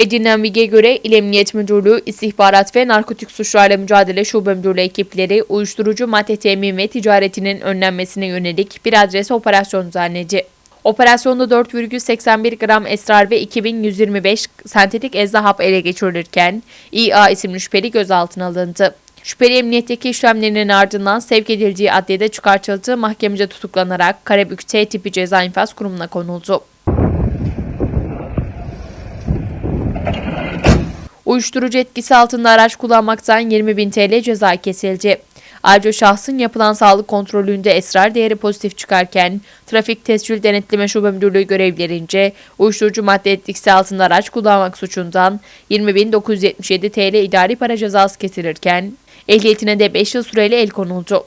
Edinilen bilgiye göre İl Emniyet Müdürlüğü İstihbarat ve Narkotik Suçlarla Mücadele Şube Müdürlüğü ekipleri uyuşturucu madde temin ve ticaretinin önlenmesine yönelik bir adrese operasyon düzenledi. Operasyonda 4,81 gram esrar ve 2125 sentetik ezdahap ele geçirilirken İA isimli şüpheli gözaltına alındı. Şüpheli emniyetteki işlemlerinin ardından sevk edildiği adliyede çıkartıldığı mahkemece tutuklanarak Karabük T tipi ceza infaz kurumuna konuldu. Uyuşturucu etkisi altında araç kullanmaktan 20.000 TL ceza kesildi. Ayrıca şahsın yapılan sağlık kontrolünde esrar değeri pozitif çıkarken Trafik Tescil Denetleme Şube Müdürlüğü görevlerince uyuşturucu madde etkisi altında araç kullanmak suçundan 20.977 TL idari para cezası kesilirken ehliyetine de 5 yıl süreyle el konuldu.